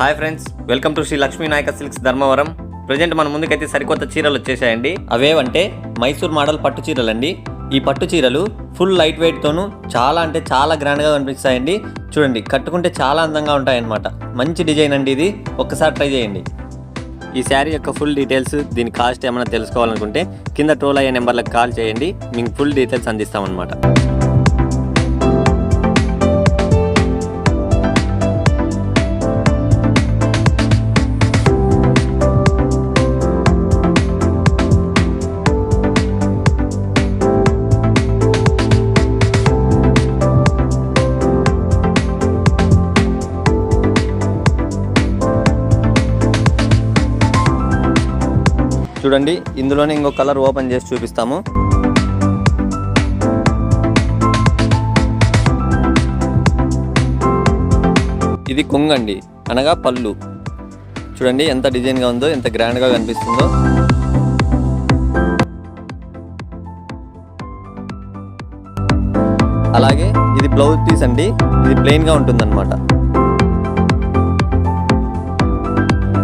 Hi friends welcome to Shri Lakshmi Nayaka silks Dharmavaram. Present మన ముందుకైతే సరికొత్త చీరలు వచ్చేసాయండి. అవేవంటే మైసూర్ మోడల్ పట్టు చీరలు అండి ఈ పట్టు చీరలు ఫుల్ లైట్ వెయిట్తోను చాలా అంటే చాలా గ్రాండ్గా కనిపిస్తాయండి. చూడండి కట్టుకుంటే చాలా అందంగా ఉంటాయన్నమాట. మంచి డిజైన్ అండి ఇది. ఒక్కసారి ట్రై చేయండి. ఈ శారీ యొక్క ఫుల్ డీటెయిల్స్ దీని కాస్ట్ ఏమైనా తెలుసుకోవాలనుకుంటే కింద టోల్ అయ్యే నెంబర్లకు కాల్ చేయండి. మీకు ఫుల్ డీటెయిల్స్ అందిస్తామన్నమాట. చూడండి. ఇందులోనే ఇంకో కలర్ ఓపెన్ చేసి చూపిస్తాము. ఇది కొంగండి అనగా పళ్ళు. చూడండి ఎంత డిజైన్గా ఉందో ఎంత గ్రాండ్గా కనిపిస్తుందో. అలాగే ఇది బ్లౌజ్ పీస్ అండి. ఇది ప్లెయిన్గా ఉంటుందన్నమాట.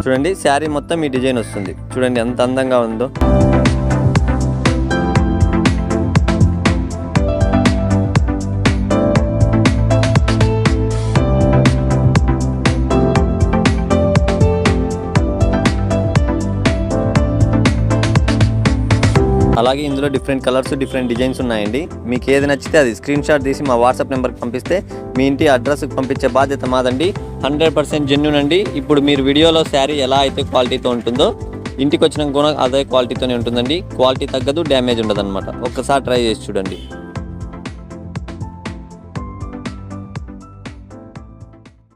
చూడండి శారీ మొత్తం ఈ డిజైన్ వస్తుంది. చూడండి ఎంత అందంగా ఉందో. అలాగే ఇందులో డిఫరెంట్ కలర్స్ డిఫరెంట్ డిజైన్స్ ఉన్నాయండి. మీకు ఏది నచ్చితే అది స్క్రీన్ షాట్ తీసి మా వాట్సాప్ నెంబర్కి పంపిస్తే మీ ఇంటి అడ్రస్కి పంపించే బాధ్యత మాదండి. హండ్రెడ్ పర్సెంట్ జెన్యున్ అండి. ఇప్పుడు మీరు వీడియోలో శారీ ఎలా అయితే క్వాలిటీతో ఉంటుందో ఇంటికి వచ్చినాక కూడా అదే క్వాలిటీతోనే ఉంటుందండి. క్వాలిటీ తగ్గదు డ్యామేజ్ ఉండదు ఒక్కసారి ట్రై చేసి చూడండి.